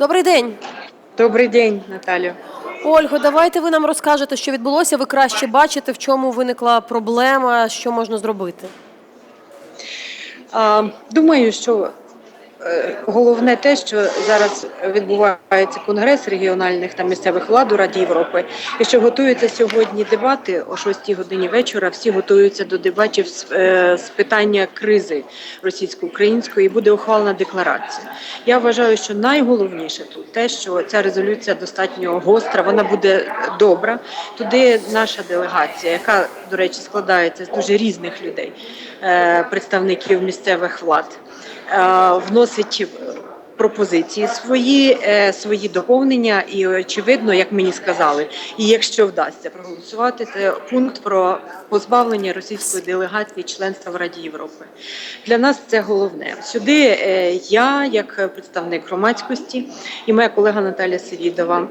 Добрий день. Добрий день, Наталю. Ольго, давайте ви нам розкажете, що відбулося. Ви краще бачите, в чому виникла проблема, що можна зробити. Думаю, що головне те, що зараз відбувається конгрес регіональних та місцевих влад у Раді Європи, і що готуються сьогодні дебати о 6 годині вечора. Всі готуються до дебатів з, е, з питання кризи російсько-української. і Буде ухвалена декларація. Я вважаю, що найголовніше тут те, що ця резолюція достатньо гостра, вона буде добра. Туди наша делегація, яка, до речі, складається з дуже різних людей, е, представників місцевих влад, е, вносить е, пропозиції свої, е, свої доповнення, і очевидно, як мені сказали, і якщо вдасться проголосувати, це пункт про позбавлення російської делегації членства в Раді Європи. Для нас це головне. Сюди е, я, як представник громадськості, і моя колега Наталя Севідова.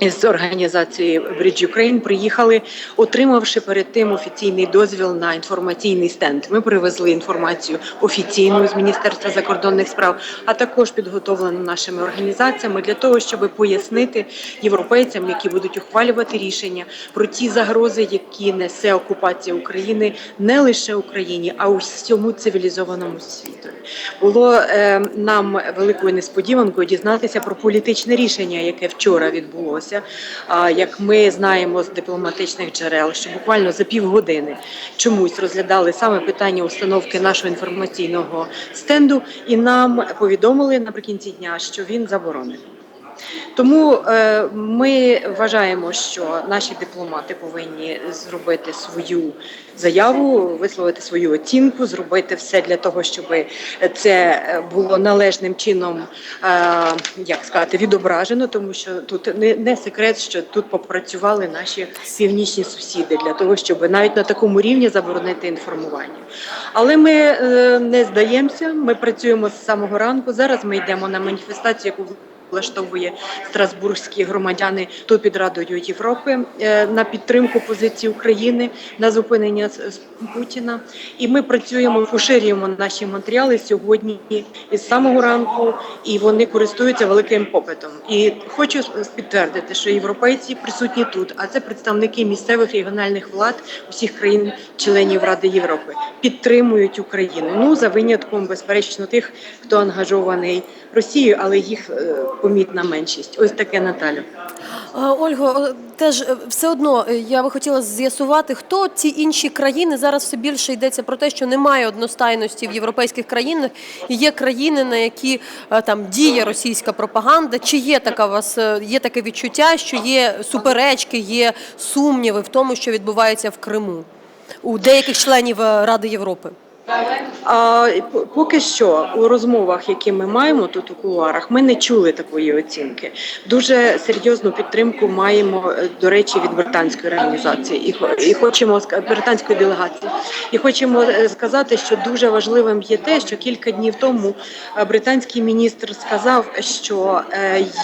З організації Bridge Ukraine приїхали, отримавши перед тим офіційний дозвіл на інформаційний стенд. Ми привезли інформацію офіційну з Міністерства закордонних справ, а також підготовлену нашими організаціями для того, щоб пояснити європейцям, які будуть ухвалювати рішення про ті загрози, які несе окупація України не лише Україні, а усьому цивілізованому світу. Було е, нам великою несподіванкою дізнатися про політичне рішення, яке вчора відбулося. А як ми знаємо з дипломатичних джерел, що буквально за півгодини чомусь розглядали саме питання установки нашого інформаційного стенду, і нам повідомили наприкінці дня, що він заборонений. Тому е, ми вважаємо, що наші дипломати повинні зробити свою заяву, висловити свою оцінку, зробити все для того, щоб це було належним чином, е, як сказати, відображено, тому що тут не, секрет, що тут попрацювали наші північні сусіди для того, щоб навіть на такому рівні заборонити інформування. Але ми е, не здаємося. Ми працюємо з самого ранку. Зараз ми йдемо на маніфестацію, яку влаштовує страсбурзькі громадяни тут під Радою Європи е, на підтримку позиції України на зупинення Путіна. І ми працюємо, поширюємо наші матеріали сьогодні із самого ранку, і вони користуються великим попитом. І хочу підтвердити, що європейці присутні тут, а це представники місцевих регіональних влад усіх країн-членів Ради Європи, підтримують Україну. Ну за винятком, безперечно, тих, хто ангажований Росією, але їх е, помітна меншість. Ось таке Наталя. Ольго, е, теж е, все одно е, я би хотіла з'ясувати, хто ці інші країни зараз все більше йдеться про те, що немає одностайності в європейських країнах. Є країни, на які там діє російська пропаганда. Чи є така у вас є таке відчуття, що є суперечки, є сумніви в тому, що відбувається в Криму у деяких членів Ради Європи? А поки що у розмовах, які ми маємо тут у кулуарах, ми не чули такої оцінки. Дуже серйозну підтримку маємо, е, до речі, від британської організації і, і хочемо британської делегації. І хочемо е, сказати, що дуже важливим є те, що кілька днів тому е, британський міністр сказав, що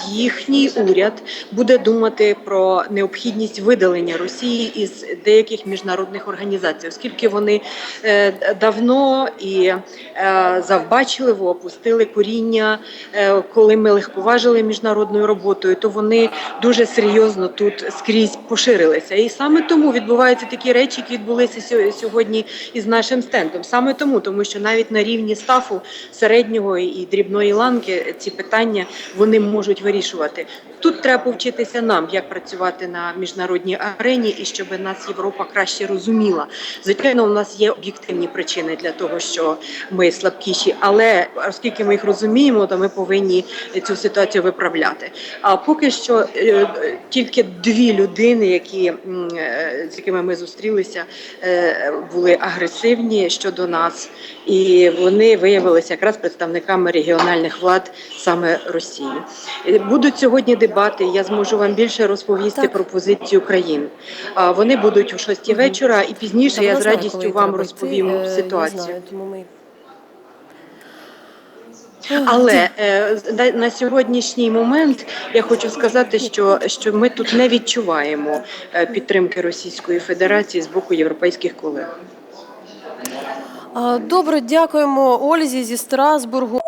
їхній уряд буде думати про необхідність видалення Росії із деяких міжнародних організацій, оскільки вони е, давно і е, завбачливо опустили коріння, е, коли ми легковажили міжнародною роботою, то вони дуже серйозно тут скрізь поширилися. І саме тому відбуваються такі речі, які відбулися сьогодні із нашим стендом. Саме тому, тому що навіть на рівні стафу середнього і дрібної ланки ці питання вони можуть вирішувати. Тут треба повчитися нам, як працювати на міжнародній арені, і щоб нас Європа краще розуміла. Звичайно, у нас є об'єктивні причини для того, що ми слабкіші, але оскільки ми їх розуміємо, то ми повинні цю ситуацію виправляти. А поки що е, е, тільки дві людини, які е, з якими ми зустрілися, були агресивні щодо нас, і вони виявилися якраз представниками регіональних влад саме Росії. Будуть сьогодні дебати. Я зможу вам більше розповісти Так. про позицію країн. Вони будуть о 6 вечора, і пізніше я з радістю вам розповім ситуацію. Знаю, тому ми... Але е, на, на сьогоднішній момент я хочу сказати, що, що ми тут не відчуваємо е, підтримки Російської Федерації з боку європейських колег. Добре, дякуємо Ользі зі Страсбургу.